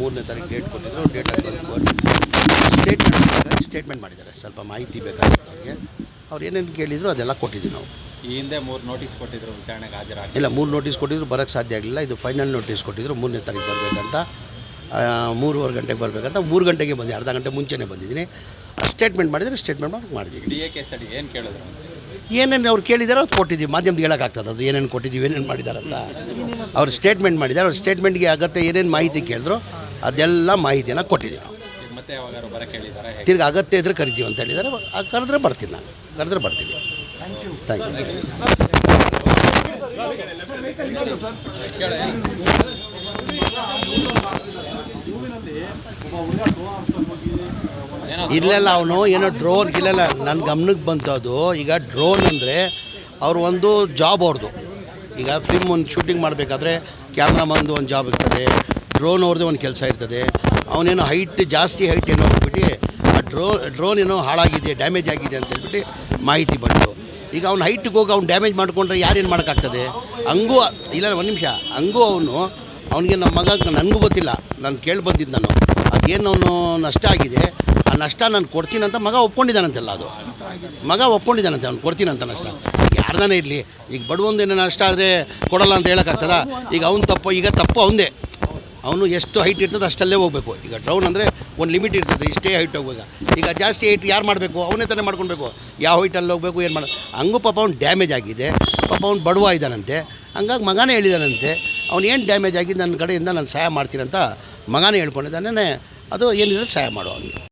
ಮೂರನೇ ತಾರೀಕು ಡೇಟ್ ಕೊಟ್ಟಿದ್ರು ಡೇಟ್ ಬಂದು ಸ್ಟೇಟ್ಮೆಂಟ್ ಸ್ಟೇಟ್ಮೆಂಟ್ ಮಾಡಿದ್ದಾರೆ ಸ್ವಲ್ಪ ಮಾಹಿತಿ ಬೇಕಾಗಿತ್ತು ಅವ್ರಿಗೆ. ಅವ್ರು ಏನೇನು ಕೇಳಿದ್ರು ಅದೆಲ್ಲ ಕೊಟ್ಟಿದ್ದೀವಿ ನಾವು. ಈ ಹಿಂದೆ ಮೂರು ನೋಟಿಸ್ ಕೊಟ್ಟಿದ್ರು ವಿಚಾರಣೆಗೆ ಹಾಜರಾಗಿ ಇಲ್ಲ ಮೂರು ನೋಟಿಸ್ ಕೊಟ್ಟಿದ್ರು ಬರೋಕ್ಕೆ ಸಾಧ್ಯ ಆಗಲಿಲ್ಲ. ಇದು ಫೈನಲ್ ನೋಟಿಸ್ ಕೊಟ್ಟಿದ್ರು ಮೂರನೇ ತಾರೀಕು ಬರಬೇಕಂತ. ಮೂರುವರೆ ಗಂಟೆಗೆ ಬರಬೇಕಂತ. ಮೂರು ಗಂಟೆಗೆ ಬಂದೆ ಅರ್ಧ ಗಂಟೆ ಮುಂಚೆನೇ ಬಂದಿದ್ದೀನಿ. ಸ್ಟೇಟ್ಮೆಂಟ್ ಮಾಡಿದರೆ ಸ್ಟೇಟ್ಮೆಂಟ್ ಮಾಡಿ ಮಾಡಿದ್ದೀವಿ ಡಿ ಎ ಕೆ ಸಡಿ ಏನು ಕೇಳಿದ್ರು ಏನೇನು ಅವ್ರು ಕೇಳಿದಾರೋ ಅದು ಕೊಟ್ಟಿದ್ದೀವಿ. ಮಾಧ್ಯಮದ ಹೇಳೋಕ್ಕಾಗ್ತದೆ ಅದು. ಏನೇನು ಕೊಟ್ಟಿದ್ದೀವಿ ಏನೇನು ಮಾಡಿದಾರಂತ. ಅವ್ರು ಸ್ಟೇಟ್ಮೆಂಟ್ ಮಾಡಿದ್ದಾರೆ. ಅವ್ರ ಸ್ಟೇಟ್ಮೆಂಟ್ಗೆ ಅಗತ್ಯ ಏನೇನು ಮಾಹಿತಿ ಕೇಳಿದ್ರು ಅದೆಲ್ಲ ಮಾಹಿತಿಯನ್ನು ಕೊಟ್ಟಿದ್ದೀವಿ ನಾವು. ತಿರ್ಗಿ ಅಗತ್ಯ ಇದ್ರೆ ಕರಿತೀವಿ ಅಂತ ಹೇಳಿದ್ದಾರೆ ಕರೆದ್ರೆ ಬರ್ತೀನಿ ನಾನು. ಕರೆದ್ರೆ ಬರ್ತೀನಿ. ಥ್ಯಾಂಕ್ ಯು ಇಲ್ಲೆಲ್ಲ ಅವನು ಏನೋ ಡ್ರೋನ್ ಇಲ್ಲೆಲ್ಲ ನನ್ನ ಗಮನಕ್ಕೆ ಬಂತು ಅದು ಈಗ ಡ್ರೋನ್ ಅಂದರೆ ಅವ್ರು ಒಂದು ಜಾಬ್ ಅವ್ರದ್ದು ಈಗ ಫಿಲ್ಮ್ ಒಂದು ಶೂಟಿಂಗ್ ಮಾಡಬೇಕಾದ್ರೆ ಕ್ಯಾಮ್ರಾಮನ್ದು ಒಂದು ಜಾಬ್ ಇರ್ತದೆ. ಡ್ರೋನ್ ಅವ್ರದ್ದು ಒಂದು ಕೆಲಸ ಇರ್ತದೆ. ಅವನೇನೋ ಹೈಟ್ ಜಾಸ್ತಿ ಹೈಟ್ ಏನೋ ಹೋಗ್ಬಿಟ್ಟು, ಆ ಡ್ರೋ ಡ್ರೋನ್ ಏನೋ ಹಾಳಾಗಿದೆ ಡ್ಯಾಮೇಜ್ ಆಗಿದೆ ಅಂತ ಹೇಳ್ಬಿಟ್ಟು ಮಾಹಿತಿ ಬಂತು. ಈಗ ಅವ್ನು ಹೈಟ್ಗೆ ಹೋಗಿ ಅವ್ನು ಡ್ಯಾಮೇಜ್ ಮಾಡಿಕೊಂಡ್ರೆ ಯಾರೇನು ಮಾಡೋಕ್ಕಾಗ್ತದೆ? ಹಂಗೂ, ಇಲ್ಲ, ಒಂದು ನಿಮಿಷ. ಹಂಗೂ ಅವನು, ಅವನಿಗೆ ನಮ್ಮ ಮಗ, ನನಗೂ ಗೊತ್ತಿಲ್ಲ. ನಾನು ಕೇಳಿ ಬಂದಿದ್ದು ನಾನು. ಅದೇನು ಅವನು ನಷ್ಟ ಆಗಿದೆ? ಆ ನಷ್ಟ ನಾನು ಕೊಡ್ತೀನಂತ ಮಗ ಒಪ್ಕೊಂಡಿದ್ದಾನಂತೆಲ್ಲ ಅದು. ಮಗ ಒಪ್ಕೊಂಡಿದ್ದಾನಂತೆ, ಅವ್ನು ಕೊಡ್ತೀನಂತ ನಷ್ಟ. ಯಾರ್ದಾನೇ ಇರಲಿ, ಈಗ ಬಡವೊಂದೇನೋ ನಷ್ಟ ಆದರೆ ಕೊಡಲ್ಲ ಅಂತ ಹೇಳೋಕ್ಕಾಗ್ತದ? ಈಗ ಅವ್ನು ತಪ್ಪು, ಈಗ ತಪ್ಪು ಅವನದೇ. ಅವನು ಎಷ್ಟು ಹೈಟ್ ಇರ್ತದೆ ಅಷ್ಟಲ್ಲೇ ಹೋಗಬೇಕು. ಈಗ ಡ್ರೌನ್ ಅಂದರೆ ಒಂದು ಲಿಮಿಟ್ ಇರ್ತದೆ, ಇಷ್ಟೇ ಹೈಟ್ ಹೋಗ್ಬೇಕು ಈಗ ಜಾಸ್ತಿ ಹೈಟ್ ಯಾರು ಮಾಡಬೇಕು? ಅವನೇ ತಾನೇ ಮಾಡ್ಕೊಳ್ಬೇಕು. ಯಾವ ಹೈಟಲ್ಲಿ ಹೋಗಬೇಕು, ಏನು ಮಾಡ? ಹಂಗೂ ಪಾಪ ಅವ್ನು ಡ್ಯಾಮೇಜ್ ಆಗಿದೆ. ಪಾಪ ಅವ್ನು ಬಡವ ಇದ್ದಾನಂತೆ. ಹಂಗಾಗಿ ಮಗನೇ ಹೇಳಿದಾನಂತೆ. ಅವ್ನು ಏನು ಡ್ಯಾಮೇಜ್ ಆಗಿದೆ ನನ್ನ ಕಡೆಯಿಂದ ನಾನು ಸಹಾಯ ಮಾಡ್ತೀನಿ ಅಂತ ಮಗನೇ ಹೇಳ್ಕೊಂಡಿದ್ದಾನೆ. ಅದು ಏನಿದ್ರೆ ಸಹಾಯ ಮಾಡುವ ಅವನಿಗೆ.